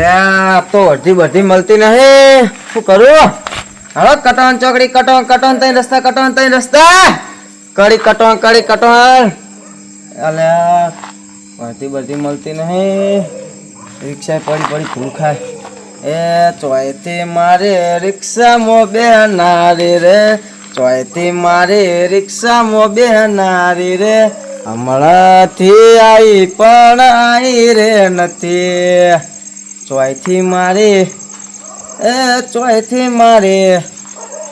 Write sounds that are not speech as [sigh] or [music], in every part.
અલ્યા તો અડધી બધી મળતી નહીં. શું કરું? હવે કટોન ચોકડી, કટોન કટોન, તઈ રસ્તા, કટોન, તઈ રસ્તા. કડી, કટોન કડી, કટોન. અલ્યા અડધી બધી મળતી નહીં. રિક્ષા પડી પડી, ભૂલ ખાય. એ, ચોયથી મારે રિક્ષામાં બેહનારી રે. ચોયથી મારે રિક્ષામાં બેહનારી રે. હમણાંથી આવી પણ આવી રે નથી. ચોયથી મારી, એ ચોયથી મારી,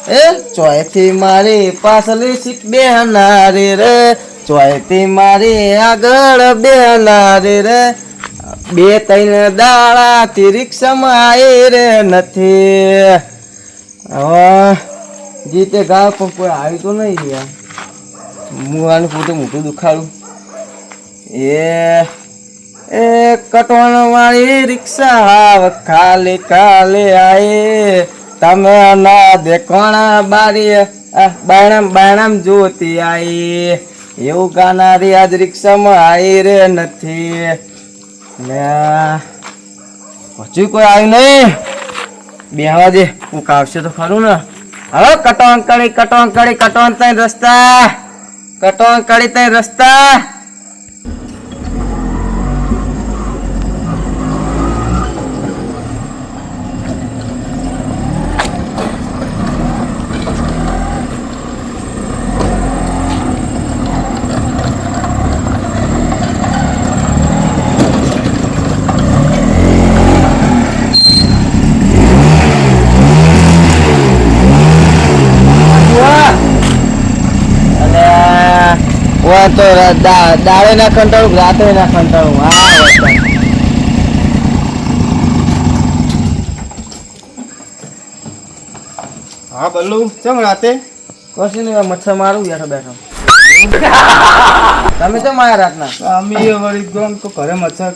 એ ચોયથી મારી પાછલી સીટ બેહનારી રે, ચોયથી મારી આગળ બેહનારી રે. બે ત્રણ દાડાથી રિક્ષામાં આવી રે નથી. હવે ગાળ ગા પણ કોઈ આવ્યું તો નહીં યાર. હું આનું પોતે મોટું દુખાડું. એ એ કટવણ વાળી રિક્ષા હાવ ખાલી ખાલી આઈ તમે ના દેખોણા બારી બાયણામ બાયણામ જોતી આઈ એવું ગાનારી આજ રિક્ષામાં આવી રે નથી. ને હજુ કોઈ આવ્યું નહીં. બેહવા દે, હું કાવશે તો ખરું ને. હવે કટોણ કડી કટોન કડી કટોણ તઈ રસ્તા. કટોણ કડી તઈ રસ્તા વાહ! અને તો દાડે ના કંટાળું રાતે ના કંટાળું. હા વતન. હા બલ્લુ ચમ રાતે? કશું નહીં મચ્છર મારું બેઠો બેઠો. [laughs] તમે તો માયા રાતના? અમે એ વળી ગયો તો ઘરે મચ્છર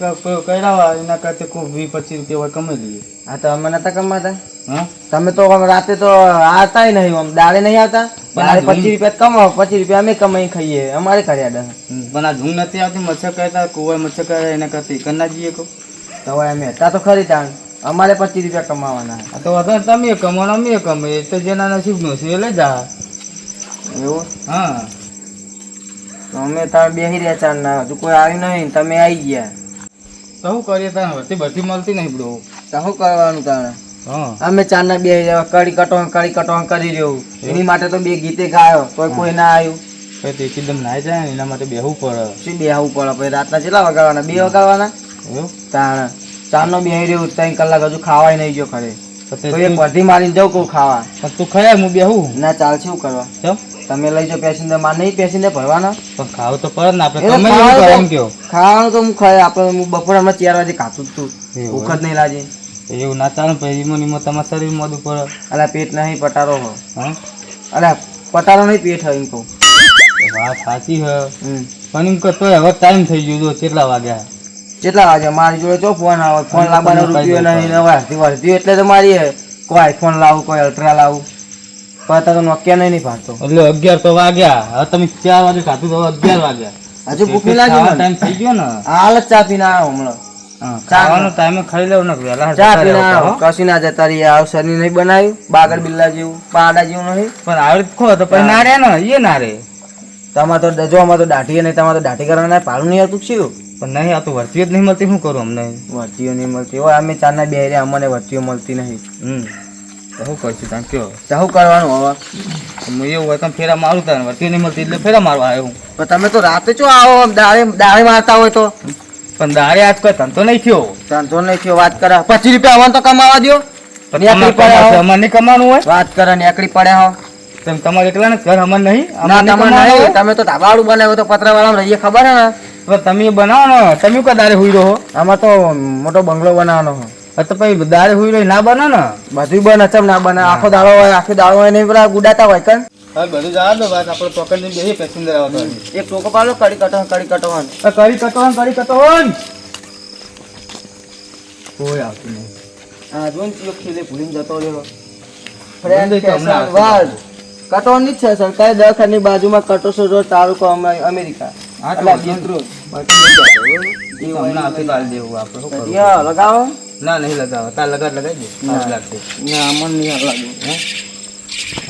કર્યા એના કરતા કોઈ વીસ પચીસ રૂપિયા કમાઈ લઈએ. હા તો અમે નતા કમાતા? તમે તો રાતે તો આવતા નહીં આમ દાડે નહીં આવતા? દાડે પચીસ રૂપિયા કમાવો પચીસ રૂપિયા અમે કમાઈ ખાઈએ અમારે કર્યા દસ. પણ આ ઝૂમ નથી આવતી મચ્છર કરતા કુવાય મચ્છર કરે એને કરતી કરના જઈએ કહો. તો અમે હતા તો ખરી તાણ. અમારે પચીસ રૂપિયા કમાવાના. તો વધારે તમે કમો ને અમે કમે એ તો જેના નસીબનું છે એ લઈ જા. એવું? હા. તો અમે તાર બેસી રહ્યા ચાર ના હજુ કોઈ આવ્યું નહીં તમે આવી ગયા. તો શું કરીએ તાર વળતી બધી મળતી નહીં બ્રો. તો શું કરવાનું હા અમે ચાર ના બે કડી કટોણ કડી કટોણ કરી રહ્યું. એની માટે તો બે ગીતે ગાયો તોય કોઈ ના આવ્યું. પછી તે એકદમ નાઈ જાય એના માટે બેહવું પડે. શું બે પડે પછી રાતના કેટલા વગાડવાના? બે વગાડવાના? તાણ. ચાર નો રહ્યું ત્રણ કલાક હજુ ખાવાય નહીં ગયો ખરે. તો તે તો મારીને જવું કહું ખાવા. પણ તું ખયા હું બેહું. ના ચાલશે શું કરવા? તમે લઈ જાઓ પેસેન્જરમાં નહીં પેસેન્જર ભરવાના. પણ ખાવ તો ને આપણે તમે ખાવાનું તો- એમ કયો ખાવાનું તો હું ખાય આપણે હું બપોરે હમણાં ચાર વાગે ખાતું જ તું. એવું ભૂખ જ નહીં લાગે. એવું ના ચાલે પછી ઈમો તમારા શરીર મધ ઉપર અલા પેટ નહીં પટારો હો. હા? અલા પટારો નહીં પેટ હોય એમ કહું. વાત સાચી હે. પણ એમ કે તોય હવે ટાઈમ થઈ ગયો જો કેટલા વાગ્યા? કેટલા વાગ્યા? મારી જોડે જો ફોન આવે ફોન લાવવાનો રૂપિયો નહીં વર્ધી વર્ધી એટલે તો મારી હે. કોઈ ફોન લાવું કોઈ અલ્ટ્રા લાવું. પણ તો નોકિયા નહીં નહીં ભાગતો. એટલે અગિયાર તો વાગ્યા. હવે તમે ચાર વાગે ખાધું તો અગિયાર વાગ્યા. હજુ ભૂખી લાગ્યો લાગી મને. ટાઈમ થઈ ગયો ને? હાલ ચા પીને આવ્યો હમણાં. ખાવાનો ટાઈમે ખાઈ લેવું ને વેલા ચા પીના. કશું ના જતા રહી આવ શરીર નહીં બનાવ્યું બાગર બિલ્લા જેવું પાડા જેવું નહીં. પણ આવડે ખો તો પછી ના રે ને એ ના રે તમારે તો જો અમારે તો દાઢી નહીં તમારે તો દાઢી કરવાના પાડું નહીં આવતું શું? પણ નહીં આવતું વર્તીઓ જ નહીં મળતી શું કરું અમને? વર્તીઓ નહીં મળતી. હોય અમે ચારના બે રે અમને વર્તીઓ મળતી નહીં. હમ. શું કરશું તમે કયો? શું કરવાનું હવે? હું એવું હોય તમે ફેરા મારું તારે વર્તીઓ નહીં મળતી એટલે ફેરા મારવા આવ્યો પણ તમે તો રાતે ચો આવો દાળે દાળે મારતા હોય તો? પણ દારે આજ કોઈ ધંધો નહીં થયો. ધંધો નહીં થયો વાત કરે. પચીસ રૂપિયા આવવાનું તો કમાવા દો તમારે અમારે નહીં કમાવાનું હોય? વાત કરે નેકડી પડ્યા હો. તમે તમારે એકલા ને ઘર અમાર નહીં? ના અમારે નહીં તમે તો હોય? ધાબાવાળું વાળા તો પતરાવાળા રહીએ ખબર હે ને? તમે બનાવો ને તમે કદારે હુઈ રહો આમાં તો મોટો બંગલો બનાવવાનો હો હા. તો પછી દાળ હુઈ રહી ના બને ને બધું બને ચમ ના બને આખો દાળો હોય આખો દાળો હોય નહીં પેલા ગુડાતા હોય કન બધું જવા દો વાત આપણે પકડીને બેસી પેસેન્જર આવતો એક ટોકો પાડો કડી કટો કડી કટોન કરી કટોન કોઈ આવતું નહીં આ જોન ચિયો ખેલે ભૂલીને જતો રહ્યો ફ્રેન્ડ ફેશન વાળ કટોની જ છે સરકારી દવાખાની બાજુમાં કટોસો રોડ તાલુકો અમેરિકા દેવું આપણે લગાવો ના નહીં લગાવો. તાર લગાડ લગાવી દે. ના. સારું ના અમને નહીં હે?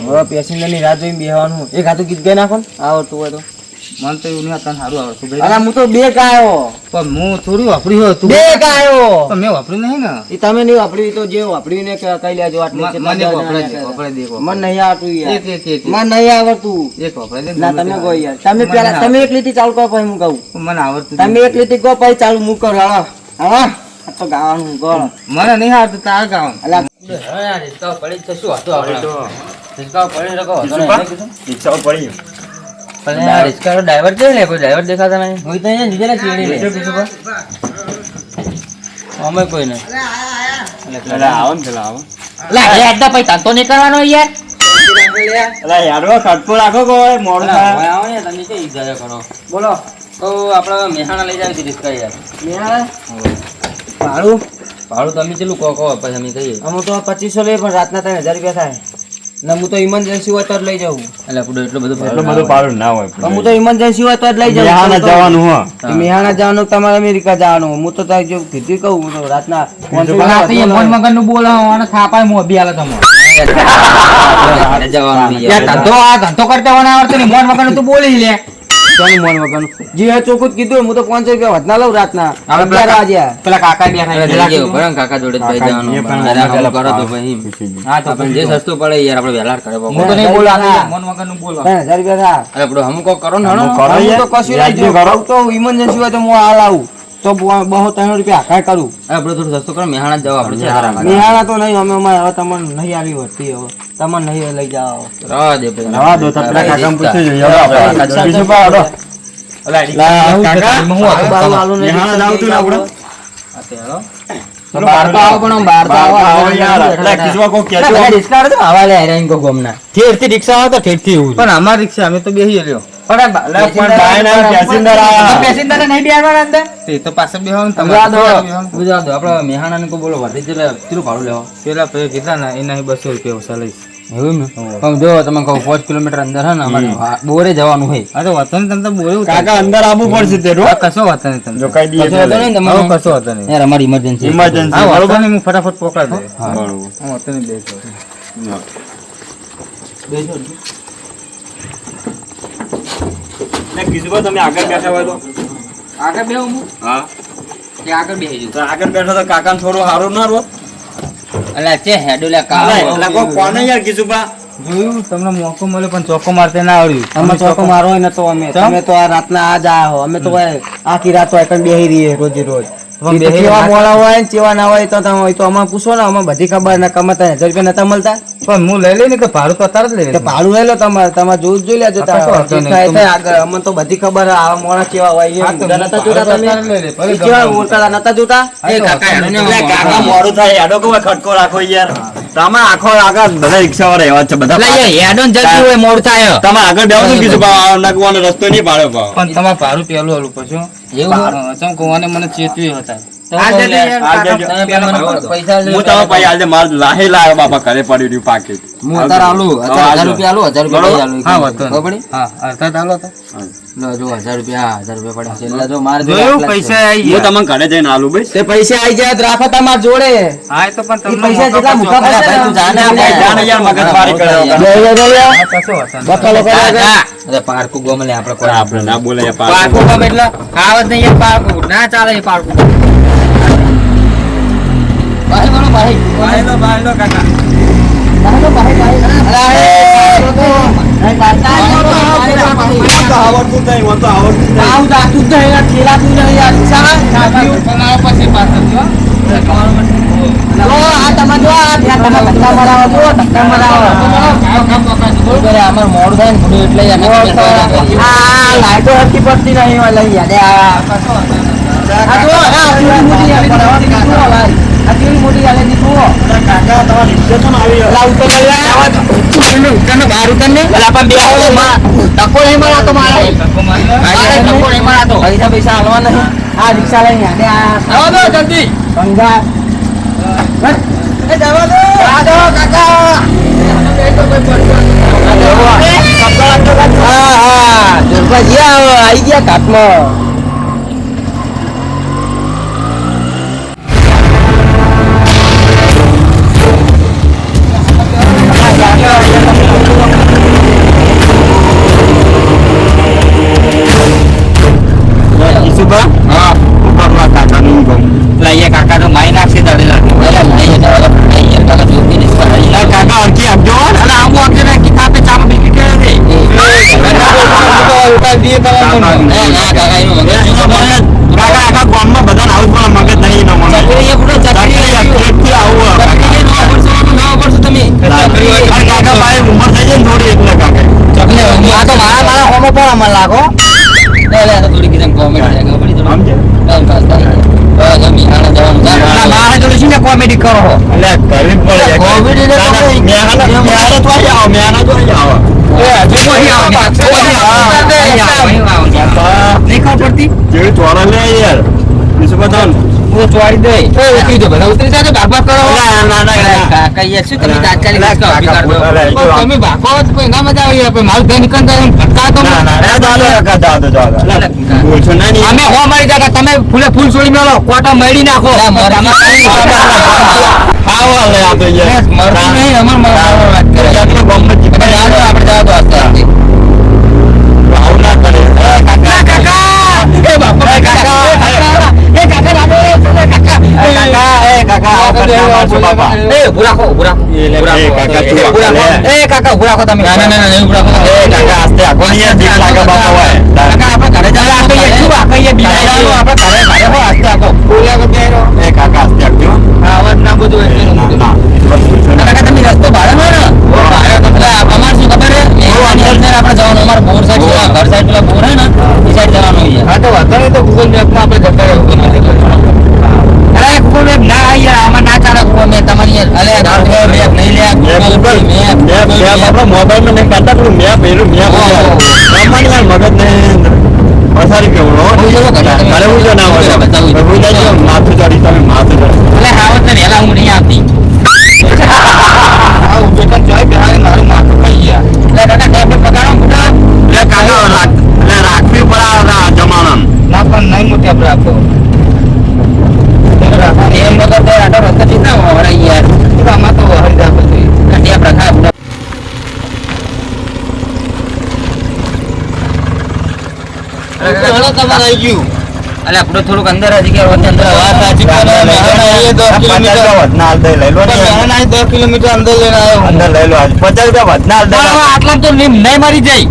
હવે પેસેન્જરની રાહ જોઈને બેહવાનું. એક હાથું ગીત ગાઈ નાખો આવડતું હોય તો. મને તો એવું નહીં તને સારું આવડતું અલા હું તો બે કાયો પણ હું થોડી વાપરી હોય તું બે કાયો પણ મેં વાપર્યું નહીં ને. એ તમે નહીં વાપર્યું તો જે વાપર્યું ને કઈ લેજો આટલી મને વપરાય હતા. વપરાય દે, મને નહીં આવડતું યાર. એક એક એક મને નહીં આવડતું. એક વપરાય દે, ના તમે ગો યાર. તમે પેલા તમે એક લીટી ચાલુ કરો પછી હું કહું. મને આવડતું તમે એક લીટી કહો પછી ચાલુ હું કરું. હા આ તો ગાવાનું ગો મને નહીં આવતું તાર ગાવાનું. અલા ડ્રાઈવર છે? ને કોઈ ડ્રાઈવર દેખાતા નહીં. હોય તો અહીંયા નીચે ના ચીડી લે. અમે કોઈ નહીં. એટલે આવો ને પેલા આવો. લા એ અડધા પૈ ધંધો નહીં કરવાનો યાર. અલા યાર ખટકો રાખો કોઈ મોડું આવો ને તમે કઈ ઈજારા કરો? બોલો. તો આપણે મહેસાણા લઈ જાય રિસ્કા યાર. ભાડું? ભાડું તમે ચેલું કહો કહો પછી અમે કહીએ. અમે તો પચીસો લઈએ પણ રાતના ત્રણ હજાર રૂપિયા થાય. ને હું તો ઇમરજન્સી હોય તો જ લઈ જાઉં એટલે પૂરો એટલો બધો એટલો બધો ભાડું ના હોય હું તો ઇમરજન્સી હોય તો જ લઈ જાઉં મેહાના જવાનું હો. મેહાના જવાનું તમારે અમેરિકા જવાનું. હું તો તારી જો કીધું કહું હું તો રાતના ફોન ના, તો એ રૂપિયા મોન મગનનું બોલો અને થાપાય મોભી આલે તમારે જવાનું ધંધો આ ધંધો કરતા આવડતો નહીં મોન મગન તું બોલી લે. કોનું મન વગરનું? જે હે ચોખ્ખું કીધું. હું તો પાંચસો રૂપિયા વધના લઉં રાતના. પેલા અગિયાર વાગ્યા. પેલા કાકા બેઠા કાકા જોડે જવાનું. કરો તો. હા તો જે સસ્તું પડે યાર આપણે વહેલા કરે હું તો નહીં બોલો મોન મગનનું બોલો ત્રણ હજાર રૂપિયા આપણે કરો ને. કરો તો કશું નહીં કરો. તો ઇમરજન્સી હોય તો હું હાલ આવું. તો બહુ ત્રણ રૂપિયા હાકાય કરું. આપણે થોડું સસ્તું કરો મહેસાણા જ જાવ આપણે છે આરામ. તો નહીં અમે અમારે હવે તમને નહીં આવી હોતી હવે. તમને નહીં લઈ જાઓ. રવા દે. રવા દો, તો પેલા પૂછી જોઈએ. આપણે બીજું પાડો. કાકા, આવું તું કોક. રિક્ષા આવા તો ઠેરથી એવું. પણ અમાર રિક્ષા અમે તો બેસી રહ્યો. આ ના ને ને પાંચ કિલોમીટર અંદર હે ને અમારે બોરે જવાનું હોય. હા તો વાતો નહીં તમે બોરે કાકા અંદર આવવું પડશે તે હા, કશો વાતો નહીં તમે. જો કઈ દઈએ કશો ને હવે તમારે? કશો વાતો યાર અમારી ઇમરજન્સી ઇમરજન્સી હા વાતો બરોબર? નહીં હું ફટાફટ પકડા દે બરોબર હું. બેસો. ને કીધું તમે આગળ બેઠા હોય તો. આગળ બેહું હું? હા. કે આગળ બેહી જઉં? આગળ બેઠો તો કાકા થોડું સારું ના રો અલા, ચે હેડો લે. એટલે કોઈ કોને યાર કીધું બા? જોયું તમને મોકો મળ્યો પણ ચોખ્ખો મારતે ના આવડ્યું. અમે ચોકો મારો હોય ને તો અમે. તમે તો આ રાતના આ આયા હો અમે તો આખી રાત તો બેહી રહીએ રોજે રોજ. તો કેવા મોડા હોય ને કેવા ના હોય તો તમે હોય તો અમારે પૂછો ને અમે બધી ખબર ના કમાતા હજાર રૂપિયા નતા મળતા. પણ હું લઈ લઈને કે ભાડું તો અત્યારે જ લઈ તો ભાડું લઈ લો તમારે તમારે જોવું જોઈ લેજો આગળ અમને તો બધી ખબર આવા મોડા કેવા હોય નતા જોતા તમે? કેવા ગમે. નતા જોતા? કાકા હેડો ને એટલે કાકા આમાં. મોડું થાય કોઈ ખટકો રાખો યાર. તમે આખો આગળ બધા રિક્ષા વાળા એવા છે બધા અલા, એ હેડો ને હોય, મોડ થાય. તમે આગળ બેહો ને કીધું નાખવાનો રસ્તો નહીં પાડ્યો પણ તમારે ભારું પેલું ઓલું પછી એવું? ચમ કોવાને મને ચેતવી હતા પારકું ગમે આપડે આપડે ના બોલે યાર ગમે એટલે આવત નહીં યાર ના ચાલે પારકું. ભાઈ બોલો ભાઈ ભાઈ લો, કાકા. થોડું કરે, અમારે મોડું થાય ને એટલે લાઈટો હરખી પડતી નહીં લઈ યાર. આટલી મોટી આલેલી જુઓ. કાકા તમારા રિક્ષા તો આવી? અલા, ઉપર લઈ આવો. તને બહાર ઉતરને. લા પણ બેહો, માં. ધક્કો નહીં મરાતો મારા ધક્કો મારી લો. ધક્કો નહીં મરાતો. પૈસા પૈસા હાલવા નહીં. આ રિક્ષા લઈને આને આ આવો દો જલ્દી. સંગા એ જવા દો. આ દો, કાકા. હા, હા. દુર્ગાજી આવો, આવી ગયા ઘાટમાં. કરો છો. એટલે કરવી પડે કોવિડ ને તો ના, ના, કઈ- મેહાણા- મેહાણા તો અહીં આવો, મેહાણા તો અહીં આવો. નહીં. ખબર પડતી? જેવી ચોરા લે યાર. બીજું બતાવો. હું તો ચોરી દે ઉતરી જો બધા ઉતરી જાય તો ભાગ ભાગ કરો ના, ના, ના. કાકા યે શું તમે તાત્કાલિક તમે ભાગો કોઈ ના મજા આવી આપે મારું ઘર નીકળ જાય એમ ભટકા તો ના, ના, જાઓ, કાકા, જાઓ, જાઓ, જાઓ. અરે, ના. અમે હો મારી જગા તમે ફૂલે ફૂલ છોડી મેલો કોટા મળી નાખો ખાવો હાલે આ તો યાર. મરતી નહીં અમાર મરવા વાત કરે એ ઉભું રાખો ઉભું રાખો એ એ રાખો. કાકા, ઉભું રાખો. એ રાખો તમે. ના ના ના ઉભું રાખો એ કાકા, આસ્તે આખો. નહીં યાર, લાગે બાપા હોય. કાકા આપણે ઘરે જવાનું આપણે શું આખઈએ બીજા જવાનું આપણે ઘરે ઘરે હો આસ્તે આખો. બોલ્યા વગર એ કાકા, આસ્તે આપજો. આ ના બધું એ એ. કાકા તમે રસ્તો ભાડે હોય ને ભાડે તો પેલા અમારે શું ખબર હે એવાની અંદર આપણે જવાનું અમારે બોર સાઈડ છે ઘર સાઈડ પેલા બોર હે ને એ સાઈડ જવાનું છે હા તો વાંધો નહીં તો ગૂગલ મેપમાં આપણે જતા રહે ગૂગલ મેપ અરે ગૂગલ મેપ ના આવી યાર આમાં ના ચાલે ગૂગલ મેપ તમારી યાર અલે ગૂગલ મેપ નહીં લે મેપ ગૂગલ ઉપર, મેપ મેપ, મેપ આપણે મોબાઈલમાં નહીં કાઢતા, પેલું મેં એનું મેં. રમવાની યાર મગજ ને પસારી કેવું, હો? હું જો ના હોય. માથું ચડી, તમે માથું ચડી. એટલે હાવત ને વહેલા હું નહીં આવતી આ ઊંઘે તો જોઈ બેહાડે મારું માથું ખાઈ ગયા લે કાકા ટેબલેટ પગાડો મોટા એટલે કાકા, રાખ- એટલે રાખવી પડે આ આ જમાનામાં. ના પણ નહીં મોટી આપણે આપો એમ વગર તો આટલો રસ્તો થી ના વળાય યાર તો આમાં તો હરી જાય બધું કટિયા પ્રખા બધા તમારે આવી ગયું. અલે આપણે થોડુંક અંદર હજી ગયા વચ્ચે અંદર વાત સાચી દઈ લઈ લો. દસ કિલોમીટર અંદર લઈને આવ્યો અંદર લઈ લો. પચાસ રૂપિયા વધના. આટલા તો નહીં મારી જાય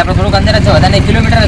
આપણે અંદર વધારે નહીં, કિલોમીટર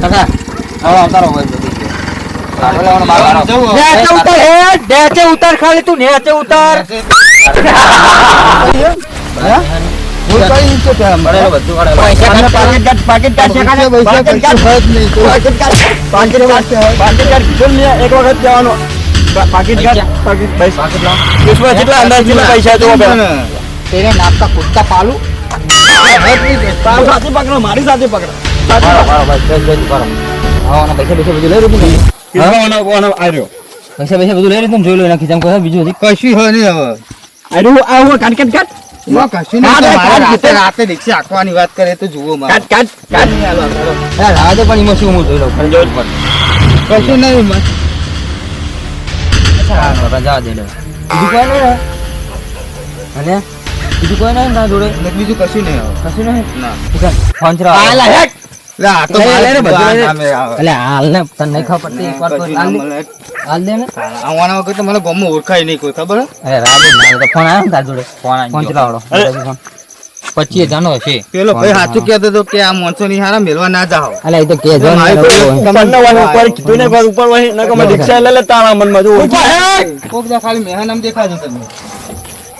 કાકા હવે આવતા રહો નેચે ઉતાર હે નેચે ઉતાર ખાલી તું નેચે ઉતાર પાકીટ કાઢ, પાકીટ કાઢ, શેકાને? પાકીટ કાઢ. પાકીટ કાઢ. પાકીટ કાઢ. પાકીટ કાઢ. કીધું ને એક વખત કહેવાનું. પા- પાકીટ કાઢ. પાકીટ ભાઈ, પાકીટ લાવો. વિશ્વા જેટલા અંદર જેટલા પૈસા જુઓ પહેલા. તેરે નાપકા કુત્તા પાલુ તારું સાથે પકડો, મારી સાથે પકડો. પૈસા પૈસા બધું લઈ લીધું જોઈ લો એના કોઈ બીજું કશું હોય નહીં હવે આર્યો, આ હું કાઢ, કાઢ, કાઢ. કશું નહીં રાતે. રિક્ષા હાંકવાની વાત કરે તો જુઓ કાઢ. અરે રાહ દે પણ એમાં શું હું જોઈ લઉં. કશું નહીં દે? અને બીજું કોઈ નહીં ને તારા જોડે? બીજું કશું નહીં કશું નહીં? ના. ફોન. એટલે લે, લે, બધું લે. એટલે હાલ ને તને નહીં ખબર પડતી એકવાર તો હાલ ના હાલ દે ને. આવવાના વખત તો મને ગમો ઓળખાય નહીં કોઈ ખબર અરે રાહ મારે તો ફોન આવ્યો ને તારા જોડે? ફોન ફોન ચલાવડો અરે. પચીસ હજારનો હશે. પેલો ભાઈ સાચું કહેતો હતો કે આ મોનસો ની હારા મેળવા ના જાઓ. અલે એ તો કે જો ને મારે તો રઘુ. ઉપરનો વાળો ઉપર કીધું ને ઉપર વહી, નકમ રિક્ષા લે લે તારા મનમાં જો. કોક ખાલી મેહાન દેખાજો તમે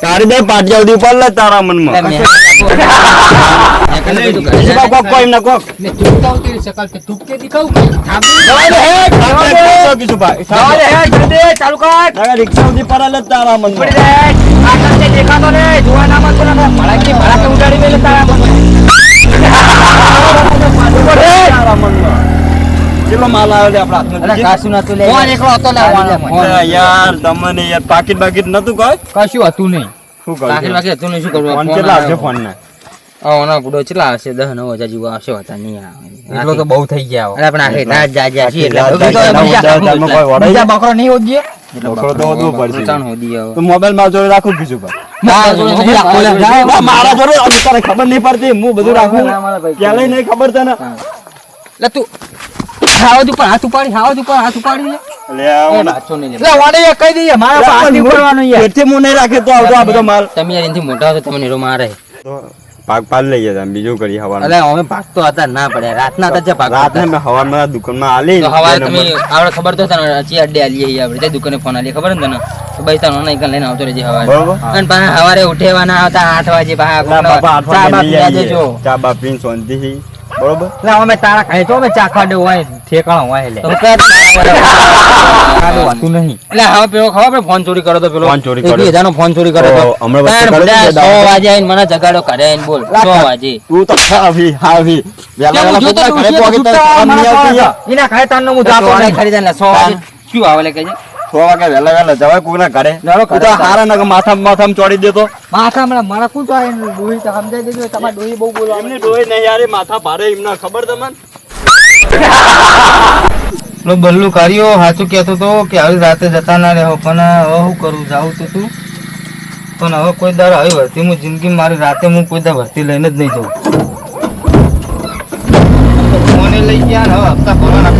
તારી બે પાટિયા સુધી ઉપર લે તારા મનમાં મેં મેં કીધું બીજું કરે છે. કોક, કોક, કોઈ એમને કોક. ને ચૂપતા ઉતરી શકલ કે તુપકે દિખાવું કે જવા દે, હે, જવા દે. કીધું ભાઈ. જવા દે, હે, જલ્દી, ચાલુ કર. નકર રિક્ષા સુધી લે તારા મનમાં. તારા મનમાં. કેટલો માલ આવ્યો છે આપણા હાથમાં? કાશું નતું લે ફોન એકલો હતો લે યાર તમને યાર પાકીટ બાકીટ નતું કોઈ? કશું હતું નહીં. શું બાકી કહ્યું બાકી હતું નહીં શું કરવું? ફોન ફોન કેટલા આવશે ફોન ના આ ઓના કેટલા આવશે? દસ નવ હજાર જેવું આવશે હોતા નહીં આવે. એટલો તો બહુ થઈ ગયા અરે પણ આખી રાત જાગ્યા છીએ એટલે આખી રાત બધું તો જાગ્યા, બીજા- દસ હજારમાં કોઈ વળાય બીજા બકરો નહીં હોદીએ બકરો તો વધવું પડશે. ત્રણ હોદીએ હવે. તો મોબાઈલમાં જોડે રાખું બીજું ભાઈ મારા જોડે મારા ખબર નહીં પડતી હું બધું રાખું. મારા નહીં ખબર તને? તું હાવજ ઉપર હાથ ઉપાડી હાવ ઉપર હાથ ઉપાડી લે લે આ નહીં લે લે વાડે કહી દઈએ મારા પાસે હાથ ઉપાડવાનો યાર. પેટથી મું નહીં રાખે તો આવતો આ બધો માલ. તમે યાર એનાથી મોટા હો તો તમે નીરો મારે પાક પાડ લઈએ તમે બીજું કરી હવાનું. અલે અમે ભાગતો હતા ના પડ્યા. રાતના હતા જે ભાગતા રાતને હતા. દુકાનમાં આલી તો હવારે તમે આપણે ખબર તો તને ચી અડ્ડે આલીએ છીએ આપણે. તે દુકાને ફોન આલી ખબર ને તને? તો ભાઈ તને ઓનલાઈન લઈને આવતો રહેજે હવારે. બરોબર. અને પાછા હવારે ઉઠેવાના આવતા આઠ વાગે પાછા ના બરોબર? લે અમે તારા ખાઈ તો અમે ચા ખાડે હોય ઠેકાણો હોય લે તમે વાતું નહીં. એટલે હવે પેલો ખબર આપણે ફોન ચોરી કરો તો પેલો ફોન ચોરી એક કર્યો. ફોન ચોરી કરો તો. હમણાં વચ્ચે સો. વાગે મને જગાડો કરે આવીને બોલ સો વાજે તું તો હાવી હાવી વેલા વેલા ઘરે તો. એના હું નહીં ને સો વાગે. શું આવે લે કહેજે છ વાગે વહેલા વહેલા જવાય કોઈના ઘરે. તો હારા નગર માથા માથામાં ચોડી દેતો. માથા મારા કું તો આવીને ડોહી તો સમજાઈ દેજો તમારે ડોહી બહુ એમની ડોહી નહીં યાર માથા ભારે એમને ખબર તમને? બલ્લુ કાર્યો સાચું કહેતો તો કે આવી રાતે જતા ના રહો પણ હવે હું કરું? જાઉં તો તું પણ હવે કોઈ દર આવી ભરતી હું જિંદગી મારી રાતે હું કોઈ દર ભરતી લઈને જ નહીં જાઉં. ફોને લઈ ગયા ને હવે હપ્તા ભરવાના